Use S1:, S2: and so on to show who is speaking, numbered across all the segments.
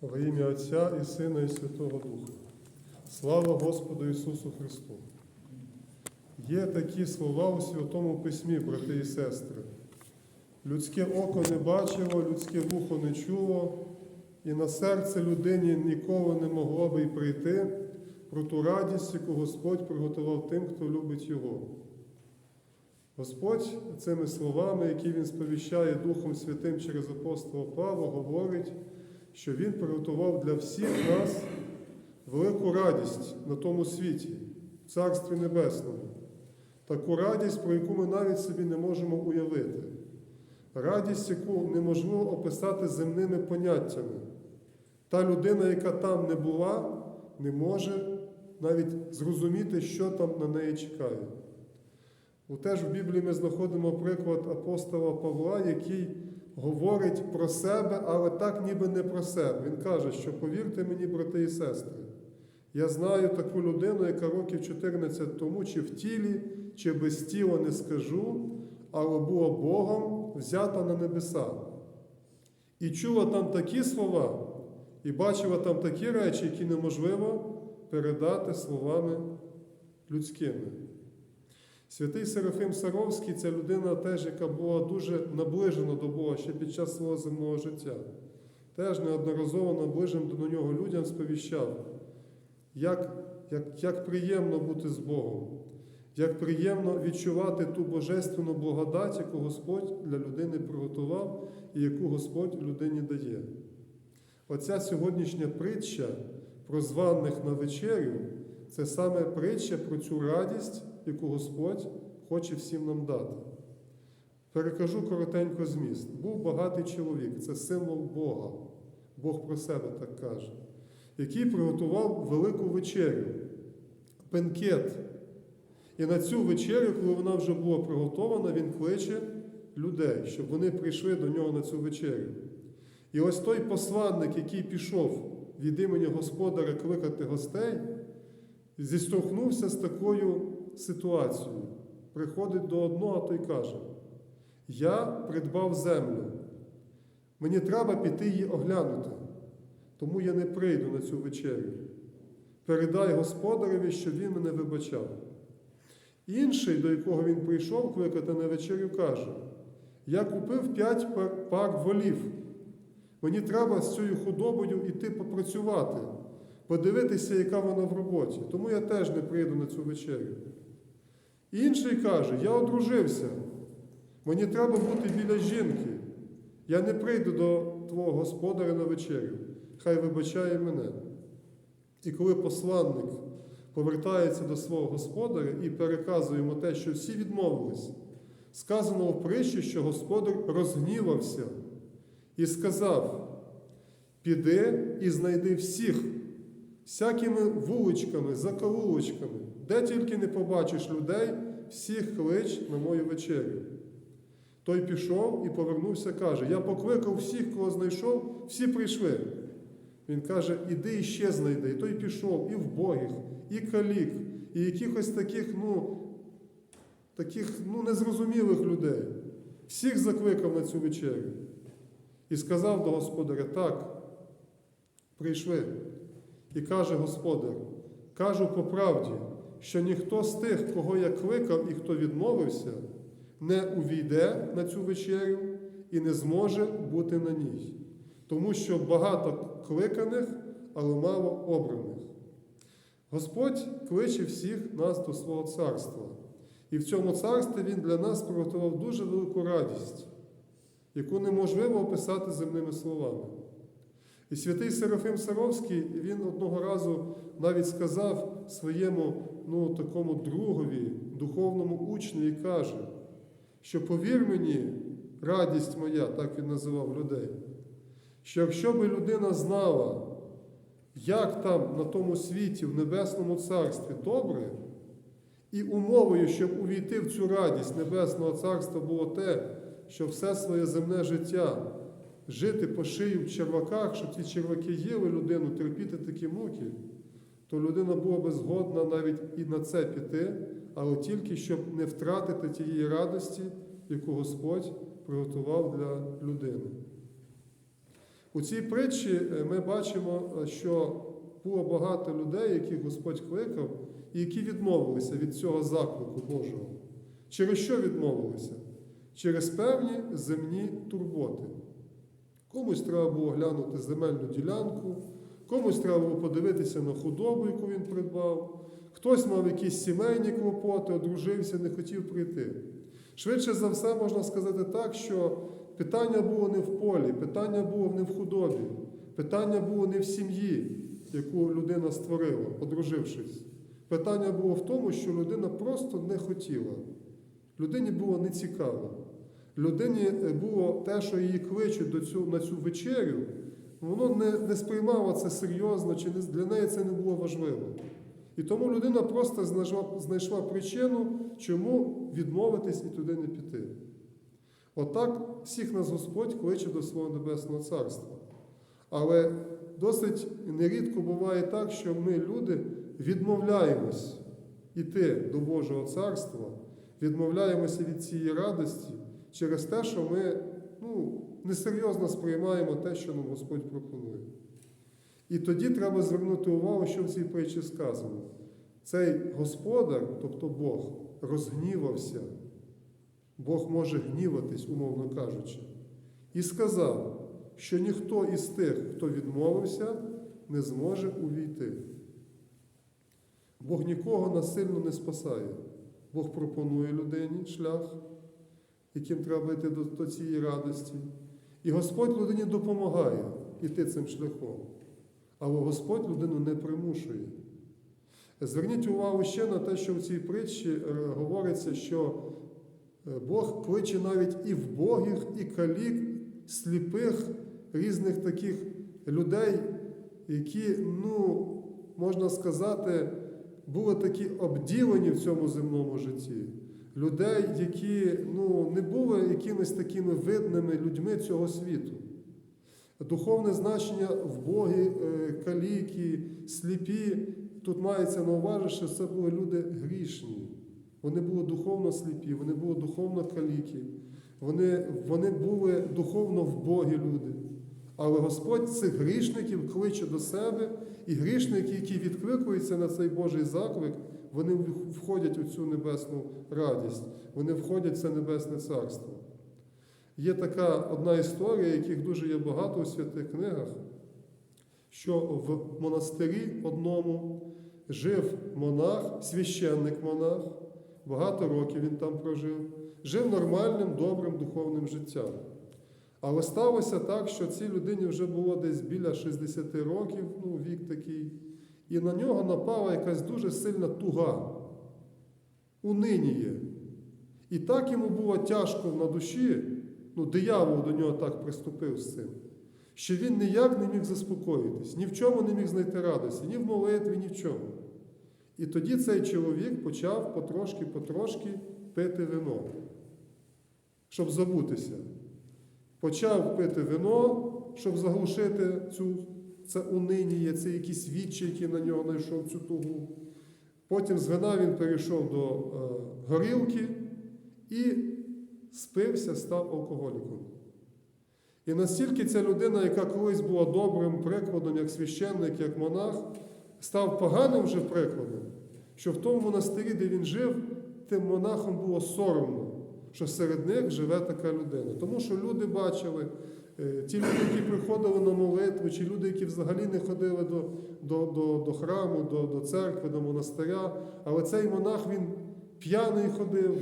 S1: Во ім'я Отця і Сина, і Святого Духа. Слава Господу Ісусу Христу! Є такі слова у Святому Письмі, брати і сестри. Людське око не бачило, людське вухо не чуло, і на серце людині ніколи не могло би й прийти про ту радість, яку Господь приготував тим, хто любить Його. Господь цими словами, які Він сповіщає Духом Святим через апостола Павла, говорить, що Він приготував для всіх нас велику радість на тому світі, в Царстві Небесному. Таку радість, про яку ми навіть собі не можемо уявити. Радість, яку неможливо описати земними поняттями. Та людина, яка там не була, не може навіть зрозуміти, що там на неї чекає. У Теж в Біблії ми знаходимо приклад апостола Павла, який говорить про себе, але так ніби не про себе. Він каже, що повірте мені, брати і сестри, я знаю таку людину, яка років 14 тому, чи в тілі, чи без тіла не скажу, але була Богом взята на небеса. І чула там такі слова, і бачила там такі речі, які неможливо передати словами людськими. Святий Серафим Саровський це людина, теж, яка була дуже наближена до Бога ще під час свого земного життя. Теж неодноразово наближеним до нього людям сповіщав, як, як, як приємно бути з Богом, як приємно відчувати ту божественну благодать, яку Господь для людини приготував і яку Господь людині дає. Оця сьогоднішня притча про званих на вечерю це саме притча про цю радість, яку Господь хоче всім нам дати. Перекажу коротенько зміст. Був багатий чоловік, це символ Бога, Бог про себе так каже, який приготував велику вечерю, бенкет. І на цю вечерю, коли вона вже була приготована, він кличе людей, щоб вони прийшли до нього на цю вечерю. І ось той посланник, який пішов від імені Господаря кликати гостей, зіштовхнувся з такою ситуацією. Приходить до одного, а той каже: Я придбав землю, мені треба піти її оглянути, тому я не прийду на цю вечерю. Передай господареві, що він мене вибачав. Інший, до якого він прийшов кликати на вечерю, каже: Я купив п'ять пар, пар волів. Мені треба з цією худобою йти попрацювати, подивитися, яка вона в роботі. Тому я теж не прийду на цю вечерю. Інший каже: Я одружився, мені треба бути біля жінки. Я не прийду до твого господаря на вечерю. Хай вибачає мене. І коли посланник повертається до свого господаря і переказує йому те, що всі відмовились, сказано в притчі, що господар розгнівався і сказав: піди і знайди всіх, всякими вуличками, закоулочками, де тільки не побачиш людей, всіх клич на мою вечерю. Той пішов і повернувся, каже: Я покликав всіх, кого знайшов, всі прийшли. Він каже, іди і ще знайди. І той пішов і вбогих, і калік, і якихось таких, ну, таких, ну, незрозумілих людей. Всіх закликав на цю вечерю. І сказав до господаря: так, прийшли. І каже господар: кажу по правді, що ніхто з тих, кого я кликав і хто відмовився, не увійде на цю вечерю і не зможе бути на ній. Тому що багато кликаних, але мало обраних. Господь кличе всіх нас до свого царства. І в цьому царстві Він для нас приготував дуже велику радість, яку неможливо описати земними словами. І святий Серафим Саровський, він одного разу навіть сказав своєму ну, такому другові, духовному учню, і каже, що повір мені, радість моя, так він називав людей, що якщо би людина знала, як там на тому світі, в Небесному Царстві добре, і умовою, щоб увійти в цю радість Небесного Царства, було те, що все своє земне життя жити по шию в черваках, щоб ці черваки їли людину, терпіти такі муки, то людина була би згодна навіть і на це піти, але тільки щоб не втратити тієї радості, яку Господь приготував для людини. У цій притчі е, ми бачимо, е, що було багато людей, яких Господь кликав, і які відмовилися від цього заклику Божого. Через що відмовилися? Через певні земні турботи. Комусь треба було глянути земельну ділянку, комусь треба було подивитися на худобу, яку він придбав, хтось мав якісь сімейні клопоти, одружився, не хотів прийти. Швидше за все, можна сказати так, що питання було не в полі, питання було не в худобі, питання було не в сім'ї, яку людина створила, одружившись. Питання було в тому, що людина просто не хотіла. Людині було нецікаво. Людині е, було те, що її кличуть до цю, на цю вечерю, воно не, не сприймало це серйозно, чи не, для неї це не було важливо. І тому людина просто знайшла, знайшла причину, чому відмовитись і туди не піти. Отак всіх нас Господь кличе до свого Небесного Царства. Але досить нерідко буває так, що ми, люди, відмовляємось іти до Божого Царства, відмовляємося від цієї радості через те, що ми ну, несерйозно сприймаємо те, що нам Господь пропонує. І тоді треба звернути увагу, що в цій притчі сказано. Цей господар, тобто Бог, розгнівався. Бог може гніватись, умовно кажучи, і сказав, що ніхто із тих, хто відмовився, не зможе увійти. Бог нікого насильно не спасає. Бог пропонує людині шлях, яким треба йти до, до цієї радості. І Господь людині допомагає йти цим шляхом. Але Господь людину не примушує. Зверніть увагу ще на те, що в цій притчі е, говориться, що е, Бог кличе навіть і вбогих, і калік, сліпих, різних таких людей, які, ну, можна сказати, були такі обділені в цьому земному житті. Людей, які ну, не були якимись такими видними людьми цього світу. Духовне значення вбогі, е, каліки, сліпі. Тут мається на увазі, що це були люди грішні. Вони були духовно сліпі, вони були духовно каліки, вони, вони були духовно вбогі люди. Але Господь цих грішників кличе до себе, і грішники, які відкликуються на цей Божий заклик, вони входять у цю небесну радість, вони входять в це небесне царство. Є така одна історія, яких дуже є багато у святих книгах, що в монастирі одному жив монах, священник монах, багато років він там прожив, жив нормальним, добрим духовним життям. Але сталося так, що цій людині вже було десь біля 60 років, ну, вік такий, і на нього напала якась дуже сильна туга, униніє. І так йому було тяжко на душі, ну, диявол до нього так приступив з цим, що він ніяк не міг заспокоїтись, ні в чому не міг знайти радості, ні в молитві, ні в чому. І тоді цей чоловік почав потрошки-потрошки пити вино, щоб забутися. Почав пити вино, щоб заглушити цю, це униніє, це якісь відчі, які на нього знайшов цю тугу. Потім з вина він перейшов до е, горілки і спився, став алкоголіком. І настільки ця людина, яка колись була добрим прикладом, як священник, як монах, став поганим вже прикладом, що в тому монастирі, де він жив, тим монахам було соромно, що серед них живе така людина. Тому що люди бачили, е, ті люди, які приходили на молитву, чи люди, які взагалі не ходили до, до, до, до храму, до, до церкви, до монастиря, але цей монах він п'яний ходив,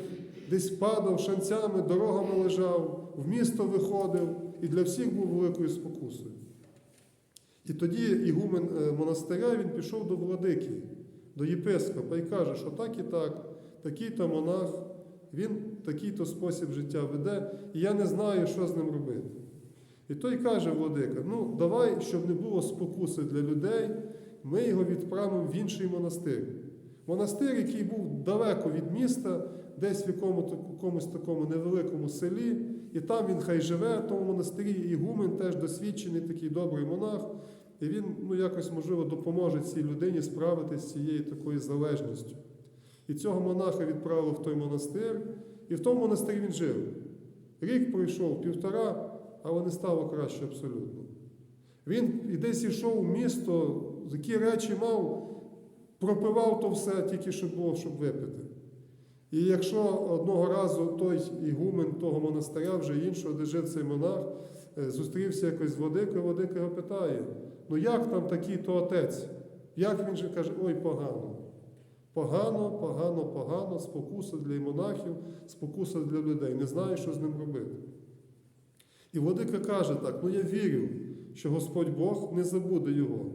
S1: десь падав шанцями, дорогами лежав, в місто виходив і для всіх був великою спокусою. І тоді ігумен е, монастиря він пішов до владики, до єпископа і каже, що так і так, такий-то монах, він такий-то спосіб життя веде, і я не знаю, що з ним робити. І той каже владика: ну давай, щоб не було спокуси для людей, ми його відправимо в інший монастир. Монастир, який був далеко від міста, десь в якомусь такому невеликому селі, і там він хай живе, в тому монастирі Ігумен теж досвідчений такий добрий монах. І він ну, якось, можливо, допоможе цій людині справитися з цією такою залежністю. І цього монаха відправили в той монастир, і в тому монастирі він жив. Рік пройшов, півтора, але не стало краще абсолютно. Він і десь ішов у місто, які речі мав, пропивав то все, тільки щоб було, щоб випити. І якщо одного разу той ігумен того монастиря, вже іншого, де жив цей монах, е, зустрівся якось з Владикою, Владика його питає: ну як там такий то отець? Як він же каже, ой, погано. Погано, погано, погано, спокуса для монахів, спокуса для людей. Не знаю, що з ним робити. І Владика каже так: ну я вірю, що Господь Бог не забуде його.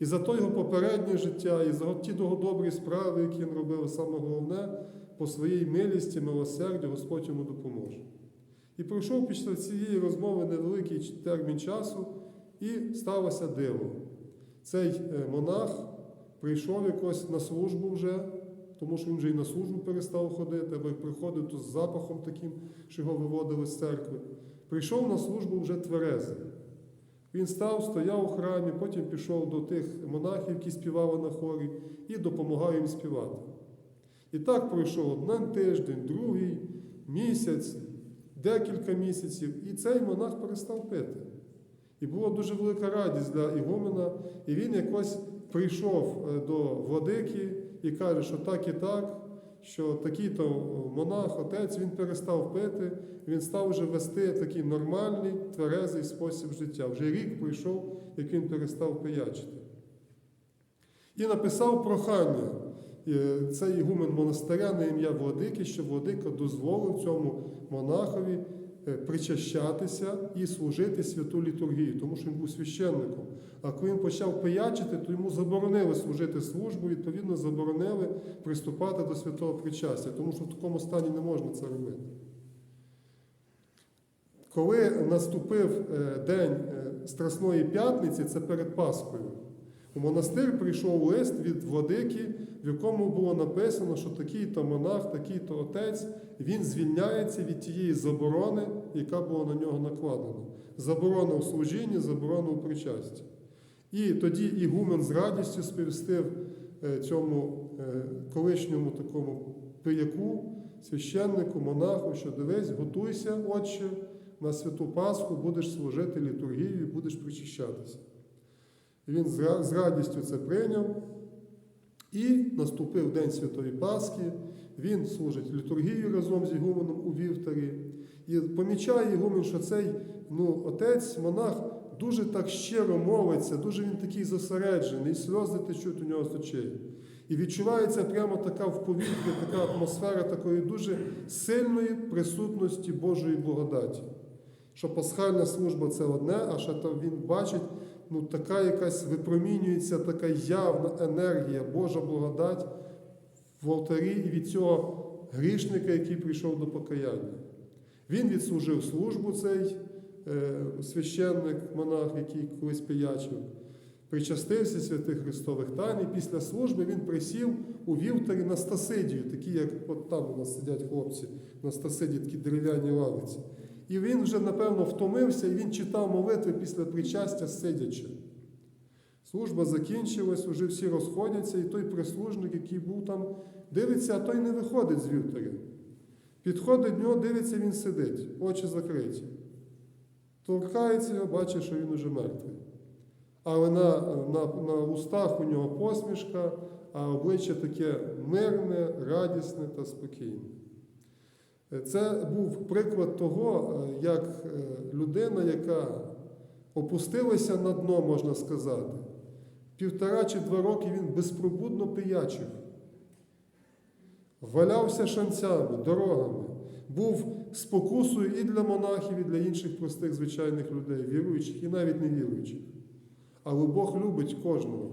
S1: І за то його попереднє життя, і за ті добрі справи, які він робив, саме головне, по своїй милісті, милосердю Господь йому допоможе. І пройшов після цієї розмови невеликий термін часу, і сталося диво. Цей е, монах прийшов якось на службу вже, тому що він вже і на службу перестав ходити, або приходив то з запахом таким, що його виводили з церкви. Прийшов на службу вже тверезий. Він став, стояв у храмі, потім пішов до тих монахів, які співали на хорі, і допомагав їм співати. І так пройшов один тиждень, другий місяць, декілька місяців, і цей монах перестав пити. І була дуже велика радість для Ігумена, і він якось прийшов е, до владики і каже, що так і так, що такий-то монах, отець, він перестав пити, він став вже вести такий нормальний, тверезий спосіб життя. Вже рік пройшов, як він перестав пиячити. І написав прохання е, цей ігумен монастиря на ім'я Владики, що Владика дозволив цьому монахові е, причащатися і служити святу літургію, тому що він був священником. А коли він почав пиячити, то йому заборонили служити службу, відповідно, заборонили приступати до святого причастя, тому що в такому стані не можна це робити. Коли наступив е, день е, Страсної п'ятниці, це перед Пасхою, у монастир прийшов лист від владики, в якому було написано, що такий-то монах, такий-то отець, він звільняється від тієї заборони, яка була на нього накладена. Заборона у служінні, заборона у причасті. І тоді Ігумен з радістю сповістив е, цьому е, колишньому такому пияку, священнику, монаху, що дивись, готуйся, отче, на святу Пасху будеш служити літургію і будеш причащатися. Він з радістю це прийняв. І наступив День Святої Пасхи, він служить літургію разом з Ігуменом у вівтарі. І помічає Ігумен, що цей ну, отець, монах, дуже так щиро мовиться, дуже він такий зосереджений, сльози течуть у нього з очей. І відчувається прямо така в повітрі, така атмосфера такої дуже сильної присутності Божої благодаті. Що пасхальна служба це одне, а ще там він бачить, ну така якась випромінюється така явна енергія, Божа благодать в алтарі і від цього грішника, який прийшов до покаяння. Він відслужив службу цей е, священник, монах, який колись пиячив, причастився святих Христових тайн, і після служби він присів у вівтарі на Стасидію, такі, як от там у нас сидять хлопці на Стасиді, такі дерев'яні лавиці. І він вже, напевно, втомився, і він читав молитви після причастя сидячи. Служба закінчилась, уже всі розходяться, і той прислужник, який був там, дивиться, а той не виходить з вівтаря. Підходить до нього, дивиться, він сидить, очі закриті. Торкається його, бачить, що він уже мертвий. Але на, на, на устах у нього посмішка, а обличчя таке мирне, радісне та спокійне. Це був приклад того, е, як е, людина, яка опустилася на дно, можна сказати, півтора чи два роки він безпробудно пиячив, валявся шанцями, дорогами, був спокусою і для монахів, і для інших простих звичайних людей, віруючих і навіть невіруючих. Але Бог любить кожного.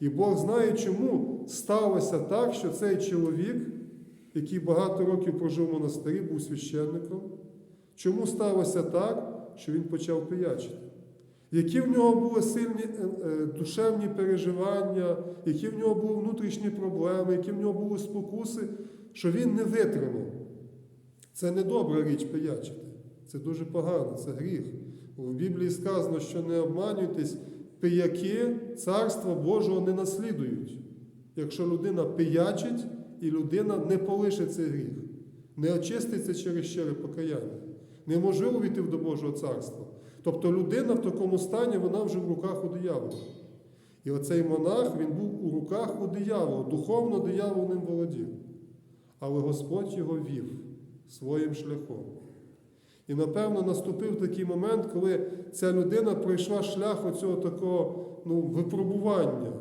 S1: І Бог знає, чому сталося так, що цей чоловік, який багато років прожив в монастирі, був священником, чому сталося так, що він почав пиячити? Які в нього були сильні е, е, душевні переживання, які в нього були внутрішні проблеми, які в нього були спокуси, що він не витримав. Це не добра річ пиячити. Це дуже погано, це гріх. У Біблії сказано, що не обманюйтесь, пияки Царства Божого не наслідують. Якщо людина пиячить і людина не полишить цей гріх, не очиститься через щире покаяння, неможливо війти до Божого царства. Тобто людина в такому стані, вона вже в руках у диявола. І оцей монах, він був у руках у диявола, духовно диявол ним володів. Але Господь його вів своїм шляхом. І напевно наступив такий момент, коли ця людина пройшла шлях оцього такого ну, випробування,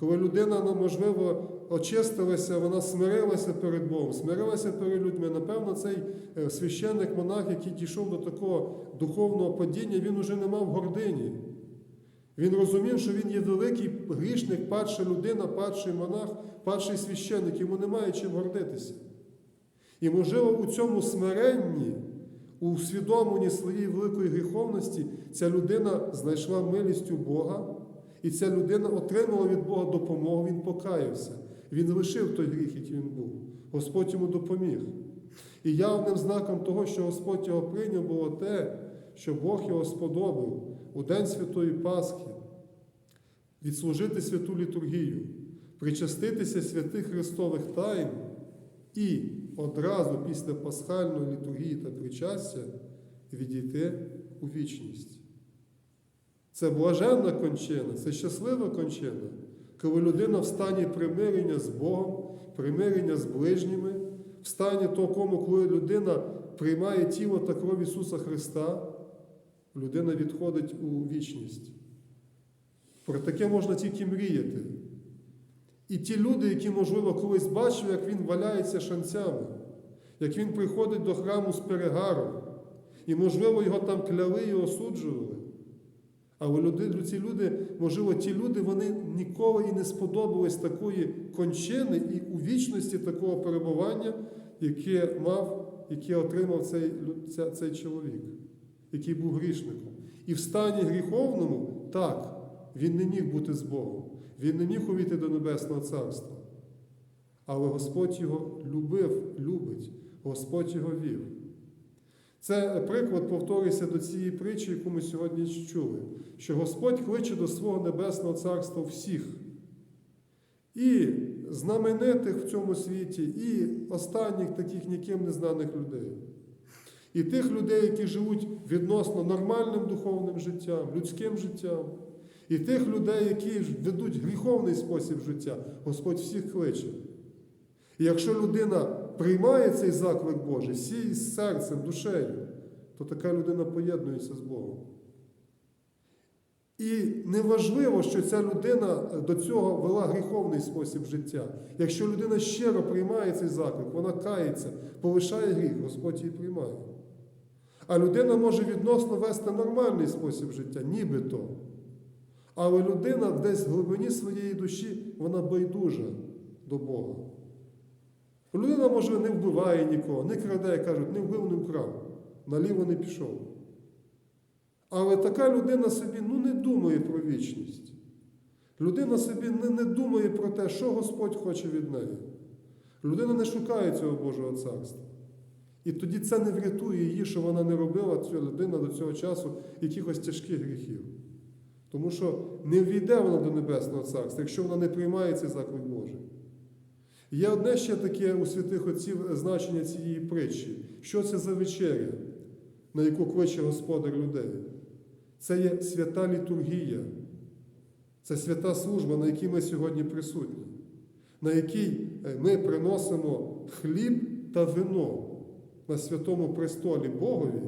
S1: коли людина, ну, можливо, очистилася, вона смирилася перед Богом, смирилася перед людьми. Напевно, цей е, священник монах, який дійшов до такого духовного падіння, він уже не мав гордині. Він розумів, що він є великий грішник, падша людина, падший монах, падший священник, йому немає чим гордитися. І, можливо, у цьому смиренні, у усвідомленні своєї великої гріховності, ця людина знайшла милість у Бога, і ця людина отримала від Бога допомогу, він покаявся. Він лишив той гріх, який він був. Господь йому допоміг. І явним знаком того, що Господь його прийняв, було те, що Бог його сподобав у День Святої Пасхи відслужити святу літургію, причаститися святих Христових тайн і одразу після пасхальної літургії та причастя відійти у вічність. Це блаженна кончина, це щаслива кончина, коли людина в стані примирення з Богом, примирення з ближніми, в стані такому, коли людина приймає тіло та кров Ісуса Христа, людина відходить у вічність. Про таке можна тільки мріяти. І ті люди, які, можливо, колись бачили, як він валяється шанцями, як він приходить до храму з перегаром, і, можливо, його там кляли і осуджували. Але люди, ці люди, можливо, ті люди, вони ніколи і не сподобались такої кончини і у вічності такого перебування, яке мав, яке отримав цей, ця- цей чоловік, який був грішником. І в стані гріховному, так, він не міг бути з Богом, він не міг увійти до Небесного Царства. Але Господь його любив, любить, Господь його вів. Це приклад повторюється до цієї притчі, яку ми сьогодні чули, що Господь кличе до свого Небесного Царства всіх. І знаменитих в цьому світі, і останніх таких ніким не знаних людей. І тих людей, які живуть відносно нормальним духовним життям, людським життям, і тих людей, які ведуть гріховний спосіб життя, Господь всіх кличе. І якщо людина приймає цей заклик Божий всі з серцем, душею, то така людина поєднується з Богом. І неважливо, що ця людина до цього вела гріховний спосіб життя. Якщо людина щиро приймає цей заклик, вона кається, полишає гріх, Господь її приймає. А людина може відносно вести нормальний спосіб життя, нібито. Але людина десь в глибині своєї душі, вона байдужа до Бога. Людина, може, не вбиває нікого, не краде, кажуть, не вбив, не вкрав, наліво не пішов. Але така людина собі ну, не думає про вічність. Людина собі не, не думає про те, що Господь хоче від неї. Людина не шукає цього Божого царства. І тоді це не врятує її, що вона не робила ця людина до цього часу якихось тяжких гріхів. Тому що не війде вона до Небесного Царства, якщо вона не приймає цей заклик Божий. Є одне ще таке у святих отців значення цієї притчі. Що це за вечеря, на яку кличе Господар людей? Це є свята літургія, це свята служба, на якій ми сьогодні присутні, на якій ми приносимо хліб та вино на святому престолі Богові,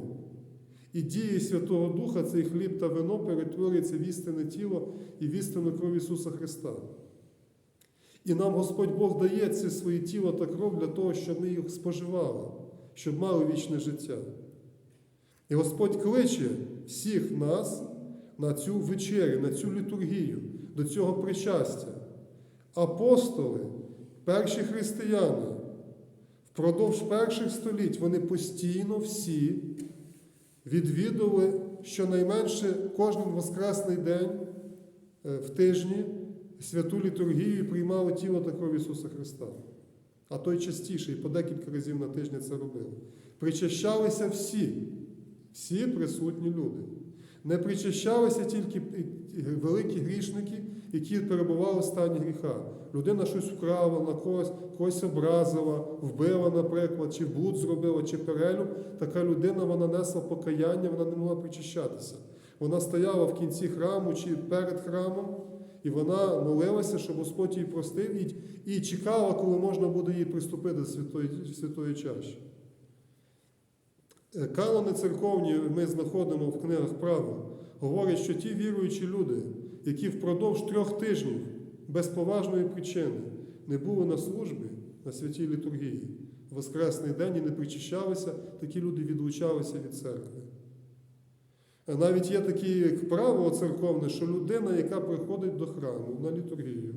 S1: і діє Святого Духа цей хліб та вино перетворюється в істинне тіло і в істинну кров Ісуса Христа. І нам Господь Бог дає це своє тіло та кров для того, щоб ми їх споживали, щоб мали вічне життя. І Господь кличе всіх нас на цю вечерю, на цю літургію, до цього причастя. Апостоли, перші християни, впродовж перших століть вони постійно всі відвідували щонайменше кожен воскресний день е, в тижні святу літургію і приймали тіло та кров Ісуса Христа. А той частіше і по декілька разів на тиждень це робили. Причащалися всі, всі присутні люди. Не причащалися тільки великі грішники, які перебували в стані гріха. Людина щось вкрала, на когось, когось образила, вбила, наприклад, чи блуд зробила, чи перелюб. Така людина вона несла покаяння, вона не могла причащатися. Вона стояла в кінці храму чи перед храмом, і вона молилася, щоб Господь їй простив, і, і чекала, коли можна буде їй приступити до святої, святої чаші. Е, Канони церковні ми знаходимо в книгах правил. Говорять, що ті віруючі люди, які впродовж трьох тижнів без поважної причини не були на службі на святій літургії, в Воскресний день і не причащалися, такі люди відлучалися від церкви. Навіть є таке правило церковне, що людина, яка приходить до храму на літургію,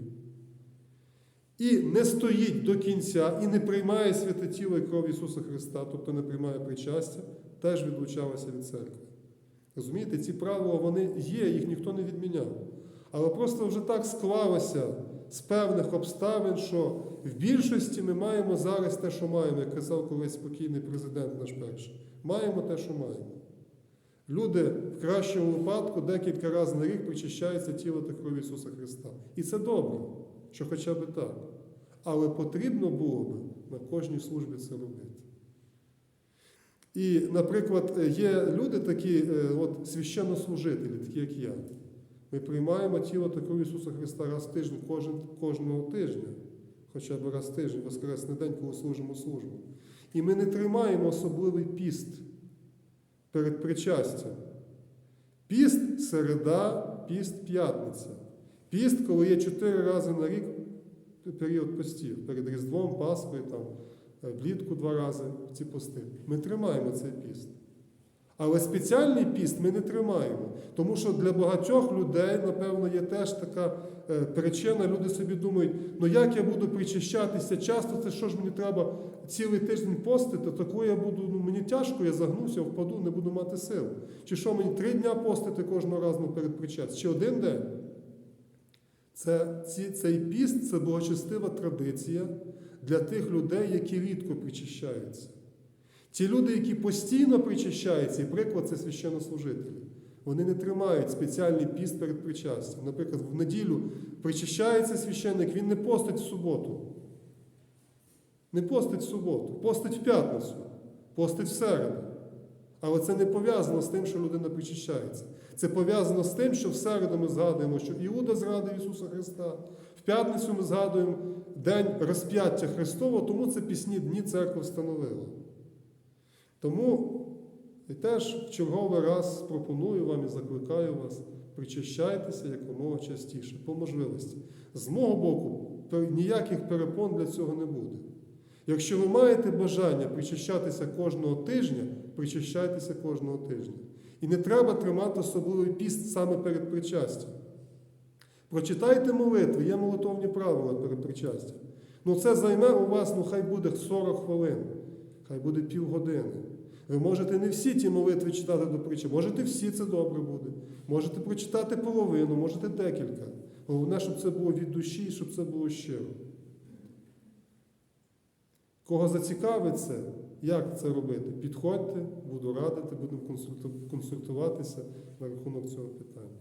S1: і не стоїть до кінця, і не приймає святе тіло і кров Ісуса Христа, тобто не приймає причастя, теж відлучалася від церкви. Розумієте, ці правила вони є, їх ніхто не відміняв. Але просто вже так склалося з певних обставин, що в більшості ми маємо зараз те, що маємо, як казав колись спокійний президент наш перший. Маємо те, що маємо. Люди в кращому випадку декілька разів на рік причащаються тіло та кров Ісуса Христа. І це добре, що хоча б так. Але потрібно було б на кожній службі це робити. І, наприклад, є люди такі, е, от священнослужителі, такі як я. Ми приймаємо тіло та кров Ісуса Христа раз в тиждень, кожен, кожного тижня, хоча б раз в тиждень, Воскресний день, коли служимо службу. І ми не тримаємо особливий піст перед причастям. Піст середа, піст п'ятниця. Піст, коли є чотири рази на рік період постів, перед Різдвом, Пасхою, е, влітку два рази ці пости. Ми тримаємо цей піст. Але спеціальний піст ми не тримаємо. Тому що для багатьох людей, напевно, є теж така е, причина. Люди собі думають, ну як я буду причащатися часто, це що ж мені треба цілий тиждень постити, коли я буду, ну мені тяжко, я загнуся, впаду, не буду мати сил. Чи що мені три дня постити кожного разу перед причастям? Чи один день? Це, ці, цей піст це благочестива традиція для тих людей, які рідко причащаються. Ті люди, які постійно причащаються, і приклад це священнослужителі, вони не тримають спеціальний піст перед причастям. Наприклад, в неділю причащається священник, він не постить в суботу. Не постить в суботу, постить в п'ятницю, постить в середу. Але це не пов'язано з тим, що людина причащається. Це пов'язано з тим, що в середу ми згадуємо, що Іуда зрадив Ісуса Христа. В п'ятницю ми згадуємо День розп'яття Христового, тому це пісні дні церква встановила. Тому теж в черговий раз пропоную вам і закликаю вас, причащайтеся якомога частіше, по можливості. З мого боку, ніяких перепон для цього не буде. Якщо ви маєте бажання причащатися кожного тижня, причащайтеся кожного тижня. І не треба тримати особливий піст саме перед причастям. Прочитайте молитви, є молитовні правила перед причастям. Ну це займе у вас, ну хай буде 40 хвилин, хай буде півгодини. Ви можете не всі ті молитви читати до притчі, можете всі це добре буде. Можете прочитати половину, можете декілька. Головне, щоб це було від душі, щоб це було щиро. Кого зацікавить це, як це робити? Підходьте, буду радити, будемо консультуватися на рахунок цього питання.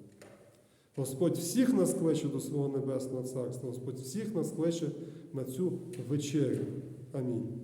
S1: Господь всіх нас кличе до свого Небесного Царства, Господь всіх нас кличе на цю вечерю. Амінь.